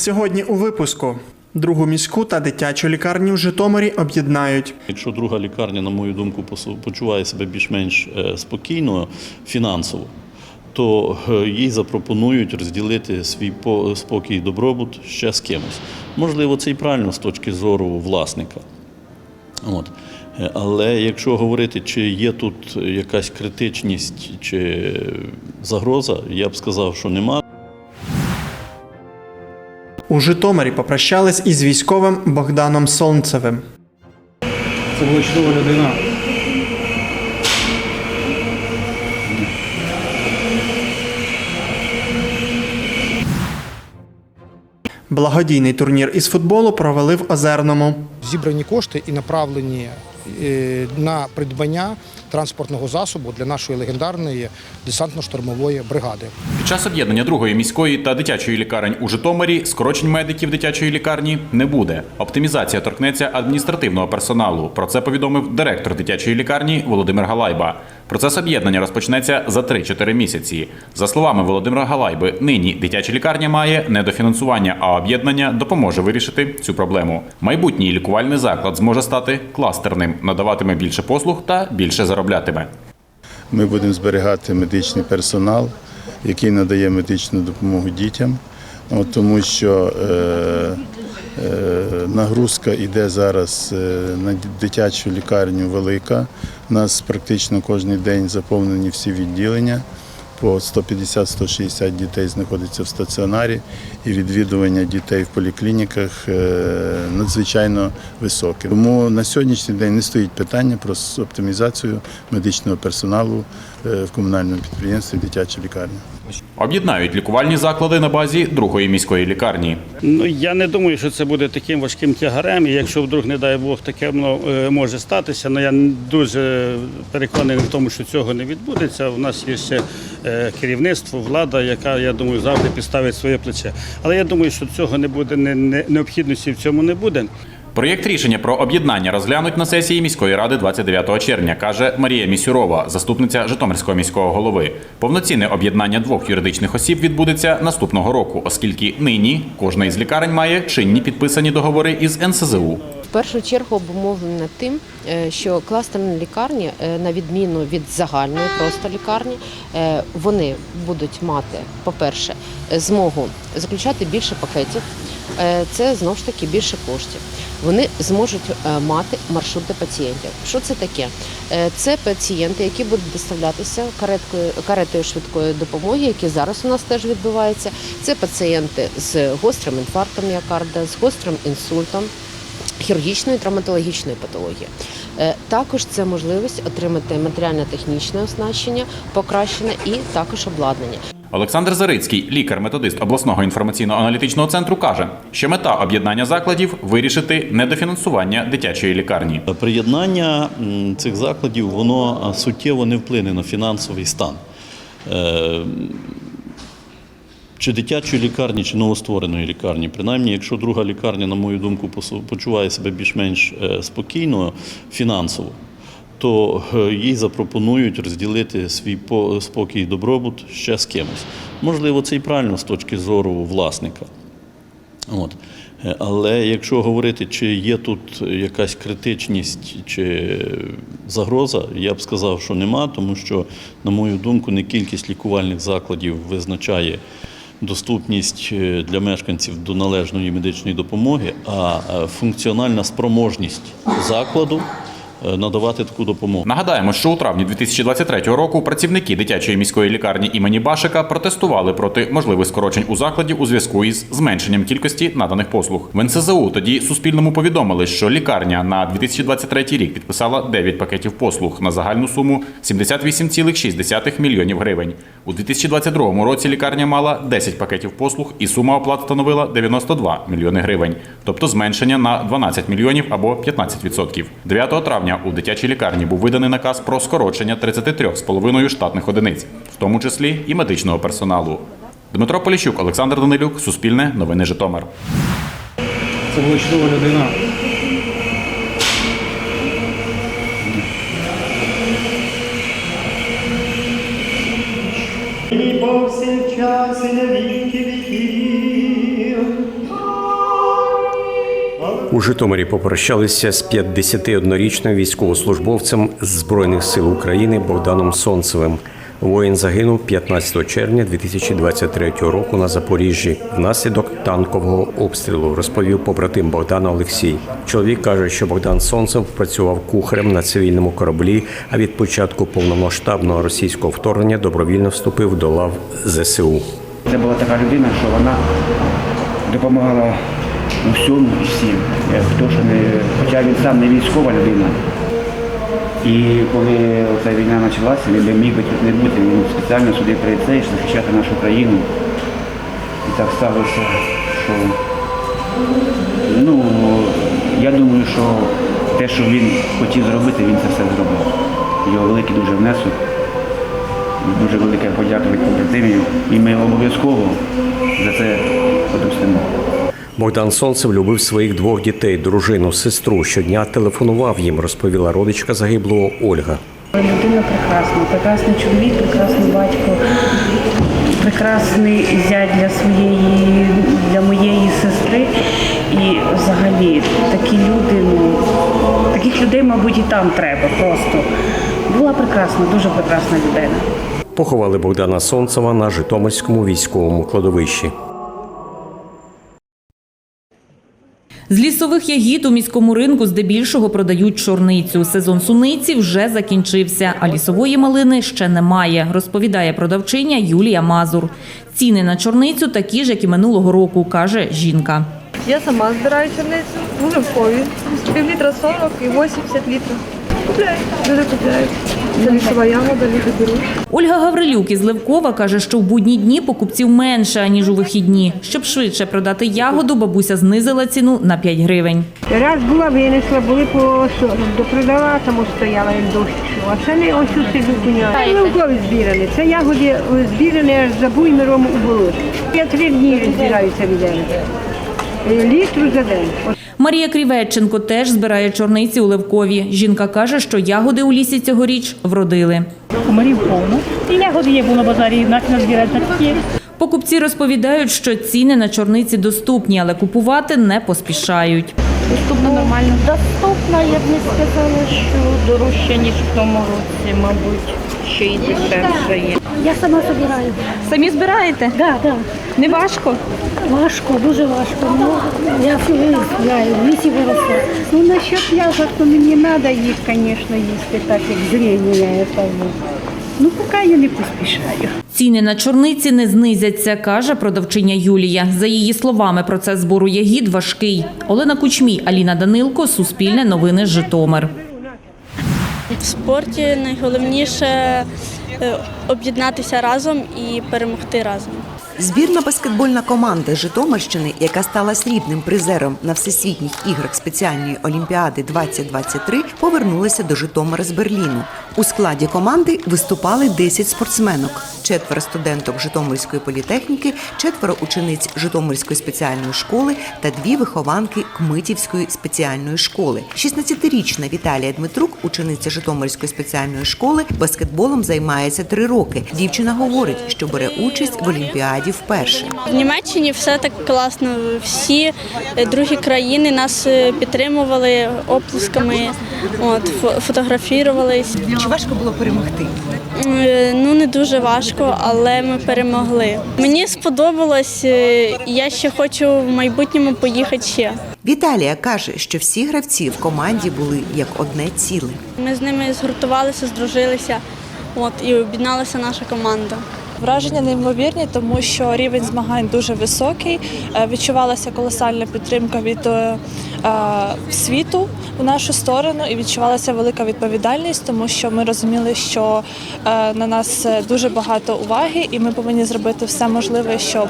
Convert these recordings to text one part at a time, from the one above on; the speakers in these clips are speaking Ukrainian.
Сьогодні у випуску другу міську та дитячу лікарню в Житомирі об'єднають. Якщо друга лікарня, на мою думку, почуває себе більш-менш е, спокійно фінансово, то е, їй запропонують розділити свій по- спокій і добробут ще з кимось. Можливо, це і правильно з точки зору власника. От. Е, Але якщо говорити, чи є тут якась критичність чи загроза, я б сказав, що нема. У Житомирі попрощались із військовим Богданом Солнцевим. Це була чудова людина. Благодійний турнір із футболу провели в Озерному. зібрані кошти і направлені на придбання транспортного засобу для нашої легендарної десантно-штурмової бригади. Під час об'єднання другої міської та дитячої лікарень у Житомирі скорочень медиків дитячої лікарні не буде. Оптимізація торкнеться адміністративного персоналу. Про це повідомив директор дитячої лікарні Володимир Галайба. Процес об'єднання розпочнеться за 3-4 місяці. За словами Володимира Галайби, нині дитяча лікарня має недофінансування, а об'єднання допоможе вирішити цю проблему. Майбутній лікувальний заклад зможе стати кластерним, надаватиме більше послуг та більше зароблятиме. Ми будемо зберігати медичний персонал, який надає медичну допомогу дітям, тому що е, нагрузка йде зараз е, на дитячу лікарню велика. У нас практично кожен день заповнені всі відділення. По 150-160 дітей знаходиться в стаціонарі, і відвідування дітей в поліклініках е, надзвичайно високе. Тому на сьогоднішній день не стоїть питання про оптимізацію медичного персоналу е, в комунальному підприємстві дитяча лікарня. Об'єднають лікувальні заклади на базі другої міської лікарні. Ну я не думаю, що це буде таким важким тягарем. І якщо вдруг, не дай Бог, таке воно е, може статися, але я дуже переконаний в тому, що цього не відбудеться. У нас є ще е, керівництво, влада, яка я думаю завжди підставить своє плече. Але я думаю, що цього не буде не, не- необхідності в цьому не буде. Проєкт рішення про об'єднання розглянуть на сесії міської ради 29 червня, каже Марія Місюрова, заступниця Житомирського міського голови. Повноцінне об'єднання двох юридичних осіб відбудеться наступного року, оскільки нині кожна із лікарень має чинні підписані договори із НСЗУ. В першу чергу обумовлена тим, е, що кластерні лікарні, е, на відміну від загальної просто лікарні, е, вони будуть мати, по-перше, змогу заключати більше пакетів. Е, Це знову ж таки більше коштів. Вони зможуть е, мати маршрути пацієнтів. Що це таке? Е, Це пацієнти, які будуть доставлятися кареткою каретою швидкої допомоги, які зараз у нас теж відбуваються. Це пацієнти з гострим інфарктом міокарда, з гострим інсультом хірургічної травматологічної патології. Також це можливість отримати матеріально-технічне оснащення, покращене і також обладнання. Олександр Зарицький, лікар-методист обласного інформаційно-аналітичного центру, каже, що мета об'єднання закладів вирішити недофінансування дитячої лікарні. Приєднання цих закладів воно суттєво не вплине на фінансовий стан. Е, Чи дитячої лікарні, чи новоствореної лікарні. Принаймні, якщо друга лікарня, на мою думку, почуває себе більш-менш е, спокійно фінансово, то е, їй запропонують розділити свій по- спокій і добробут ще з кимось. Можливо, це і правильно з точки зору власника. От. Е, Але якщо говорити, чи є тут якась критичність чи загроза, я б сказав, що нема, тому що, на мою думку, не кількість лікувальних закладів визначає доступність е, для мешканців до належної медичної допомоги, а функціональна спроможність закладу надавати таку допомогу. Нагадаємо, що у травні 2023 року працівники дитячої міської лікарні імені Башика протестували проти можливих скорочень у закладі у зв'язку із зменшенням кількості наданих послуг. В НСЗУ тоді Суспільному повідомили, що лікарня на 2023 рік підписала 9 пакетів послуг на загальну суму 78,6 мільйонів гривень. У 2022 році лікарня мала 10 пакетів послуг і сума оплат становила 92 мільйони гривень, тобто зменшення на 12 мільйонів або 15%. 9 травня у дитячій лікарні був виданий наказ про скорочення 33,5 штатних одиниць, в тому числі і медичного персоналу. Дмитро Поліщук, Олександр Данилюк, Суспільне, Новини Житомир. Це була чудова людина. І повсякчас і на У Житомирі попрощалися з 51-річним військовослужбовцем Збройних сил України Богданом Сонцевим. Воїн загинув 15 червня 2023 року на Запоріжжі внаслідок танкового обстрілу, розповів побратим Богдана Олексій. Чоловік каже, що Богдан Сонцев працював кухарем на цивільному кораблі, а від початку повномасштабного російського вторгнення добровільно вступив до лав ЗСУ. Це була така людина, що вона допомагала у всьому і всім. Е, Хто що не, хоча він сам не військова людина. І коли ця війна почалася, він би міг би тут не бути. Він спеціально сюди прийти, захищати нашу країну. І так сталося, що ну, я думаю, що те, що він хотів зробити, він це все зробив. Його великий дуже внесок. Дуже велика подяка від побратимів. І ми обов'язково за це. Богдан Сонцев любив своїх двох дітей, дружину, сестру. Щодня телефонував їм, розповіла родичка загиблого Ольга. Людина прекрасна, прекрасний чоловік, прекрасний батько, прекрасний зять для своєї, для моєї сестри. І взагалі такі люди, ну таких людей, мабуть, і там треба просто. Була прекрасна, дуже прекрасна людина. Поховали Богдана Сонцева на Житомирському військовому кладовищі. З лісових ягід у міському ринку здебільшого продають чорницю. Сезон суниці вже закінчився, а лісової малини ще немає, розповідає продавчиня Юлія Мазур. Ціни на чорницю такі ж, як і минулого року, каже жінка. Я сама збираю чорницю, у Левкові. Пів літра 40 і 80 літрів. Ягода, люди беруть. Ольга Гаврилюк із Левкова каже, що в будні дні покупців менше, аніж у вихідні. Щоб швидше продати ягоду, бабуся знизила ціну на 5 гривень. Раз була винесла, були по 40, до продала, там стояла як дощ. А це не ось у сиду коня. Це левкові збіране. Це ягоди е, аж за буймером у болоті. Я три дні збираюся від Літру за день. Марія Крівеченко теж збирає чорниці у Левкові. Жінка каже, що ягоди у лісі цьогоріч вродили. Комарів повно. І ягоди є було на базарі, на такі. Покупці розповідають, що ціни на чорниці доступні, але купувати не поспішають. Нормально. Доступно, я б не сказала, що дорожче, ніж в тому році, мабуть, ще й дешевше є. Я сама собираю. Самі збираєте? Да, да. Не важко? Важко, дуже важко. Ну, я всю знаю, в лісі виросла. Ну, насчет ягод, то мені треба їх, звісно, їсти, так як зріння я кажу. Ну, поки я не поспішаю. Ціни на чорниці не знизяться, каже продавчиня Юлія. За її словами, процес збору ягід важкий. Олена Кучмій, Аліна Данилко, Суспільне новини Житомир. В спорті найголовніше е, об'єднатися разом і перемогти разом. Збірна баскетбольна команда Житомирщини, яка стала срібним призером на всесвітніх іграх спеціальної олімпіади 2023, повернулася до Житомира з Берліну. У складі команди виступали 10 спортсменок: четверо студенток Житомирської політехніки, четверо учениць Житомирської спеціальної школи та дві вихованки Кмитівської спеціальної школи. 16-річна Віталія Дмитрук, учениця Житомирської спеціальної школи, баскетболом займається три роки. Дівчина говорить, що бере участь в олімпіаді вперше. В Німеччині все так класно. Всі е, другі країни нас е, підтримували оплесками, от, фотографірувались. Чи важко було перемогти? Е, Ну не дуже важко, але ми перемогли. Мені сподобалось. Я ще хочу в майбутньому поїхати ще. Віталія каже, що всі гравці в команді були як одне ціле. Ми з ними згуртувалися, здружилися. От і об'єдналася наша команда. Враження неймовірні, тому що рівень змагань дуже високий. Е, Відчувалася колосальна підтримка від е, е, світу в нашу сторону, і відчувалася велика відповідальність, тому що ми розуміли, що на нас дуже багато уваги, і ми повинні зробити все можливе, щоб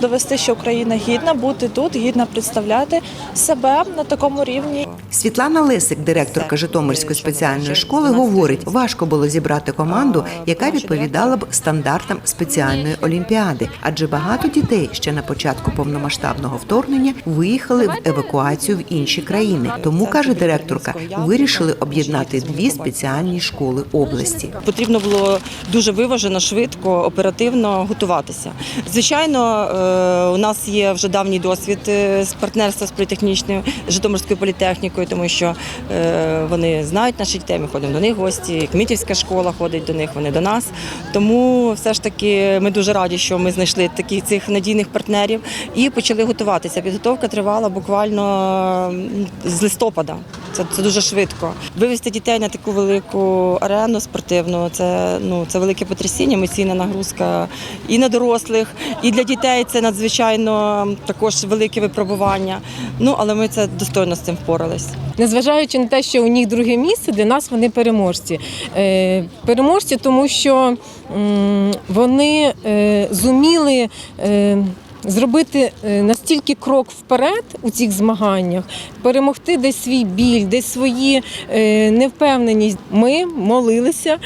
довести, що Україна гідна бути тут, гідна представляти себе на такому рівні. Світлана Лесик, директорка Житомирської спеціальної школи, говорить, важко було зібрати команду, яка відповідала б стандартам спеціальної олімпіади, адже багато дітей ще на початку повномасштабного вторгнення виїхали в евакуацію в інші країни. Тому каже директорка, вирішили об'єднати дві спеціальні школи області. Потрібно було дуже виважено, швидко, оперативно готуватися. Звичайно, е, у нас є вже давній досвід е, з партнерства з політехнічною Житомирською політехнікою, тому що е, вони знають наші дітей, ми ходимо до них гості. Кмітівська школа ходить до них, вони до нас. Тому все ж таки ми дуже раді, що ми знайшли таких цих надійних партнерів і почали готуватися. Підготовка тривала буквально з листопада. Це, це дуже швидко. Вивести дітей на таку велику арену спортивну це ну це велике потрясіння, емоційна нагрузка і на дорослих, і для дітей це надзвичайно також велике випробування. Ну але ми це достойно з цим впорались. Незважаючи на те, що у них друге місце, для нас вони переможці. Е, Переможці, тому що вони е, зуміли. е, Зробити е, настільки крок вперед у цих змаганнях, перемогти десь свій біль, десь свої невпевненість. Ми молилися,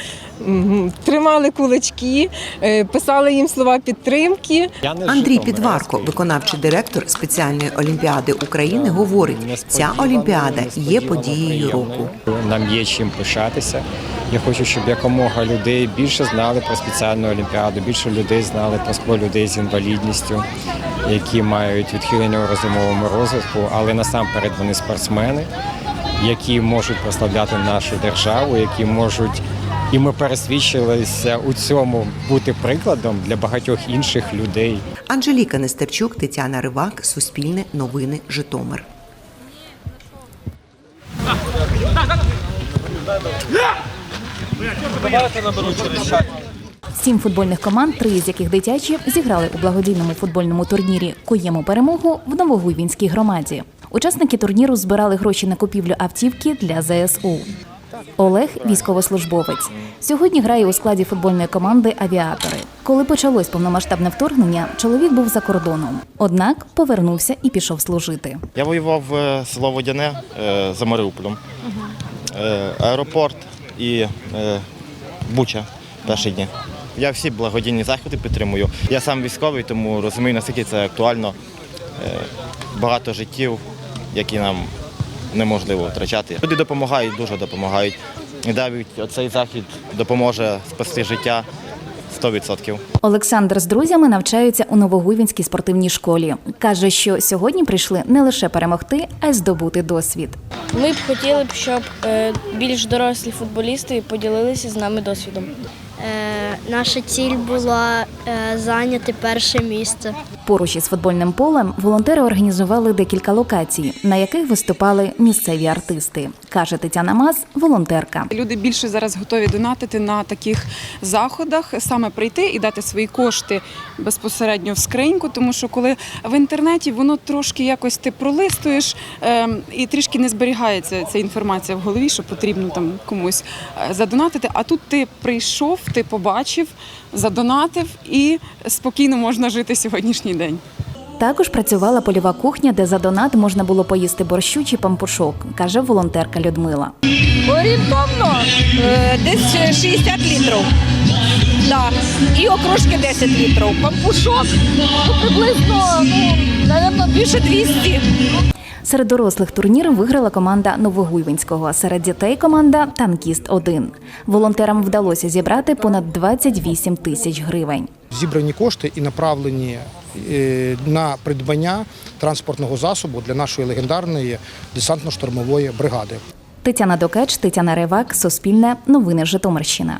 тримали кулачки, е, писали їм слова підтримки. Андрій Підварко, виконавчий директор спеціальної олімпіади України, говорить: ця олімпіада є подією року. Нам є чим пишатися. Я хочу, щоб якомога людей більше знали про спеціальну олімпіаду, більше людей знали про людей з інвалідністю, які мають відхилення у розумовому розвитку, але насамперед вони спортсмени, які можуть прославляти нашу державу, які можуть. І ми пересвідчилися у цьому бути прикладом для багатьох інших людей. Анжеліка Нестерчук, Тетяна Ривак, Суспільне новини, Житомир. Сім футбольних команд, три з яких дитячі, зіграли у благодійному футбольному турнірі Куємо перемогу в Новогуйвінській громаді. Учасники турніру збирали гроші на купівлю автівки для ЗСУ. Олег військовослужбовець. Сьогодні грає у складі футбольної команди Авіатори. Коли почалось повномасштабне вторгнення, чоловік був за кордоном. Однак повернувся і пішов служити. Я воював е, село Водяне е, за Маріуполем, Е, аеропорт і Буча перші дні. Я всі благодійні заходи підтримую. Я сам військовий, тому розумію, наскільки це актуально. Багато життів, які нам неможливо втрачати. Люди допомагають, дуже допомагають. І навіть оцей захід допоможе спасти життя 100%. Олександр з друзями навчаються у Новогуйвінській спортивній школі. Каже, що сьогодні прийшли не лише перемогти, а й здобути досвід. Ми б хотіли б, щоб е, більш дорослі футболісти поділилися з нами досвідом. Е, наша ціль була е, зайняти перше місце. Поруч із футбольним полем волонтери організували декілька локацій, на яких виступали місцеві артисти, каже Тетяна Маз, волонтерка. Люди більше зараз готові донатити на таких заходах, саме прийти і дати свої кошти безпосередньо в скриньку, тому що коли в інтернеті воно трошки якось ти пролистуєш ем, і трішки не зберігається ця інформація в голові, що потрібно там комусь е, задонатити. А тут ти прийшов, ти побачив, задонатив і спокійно можна жити сьогоднішній день. Також працювала польова кухня, де за донат можна було поїсти борщу чи пампушок, каже волонтерка Людмила. Орієнтовно е, десь 60 літрів. Да. І окрошки 10 літрів. Пампушок ну, приблизно ну, напевно, більше 200. Серед дорослих турнір виграла команда Новогуйвинського, серед дітей команда Танкіст 1 Волонтерам вдалося зібрати понад 28 тисяч гривень. Зібрані кошти і направлені е, на придбання транспортного засобу для нашої легендарної десантно-штурмової бригади. Тетяна Докеч, Тетяна Ревак, Суспільне, Новини Житомирщина.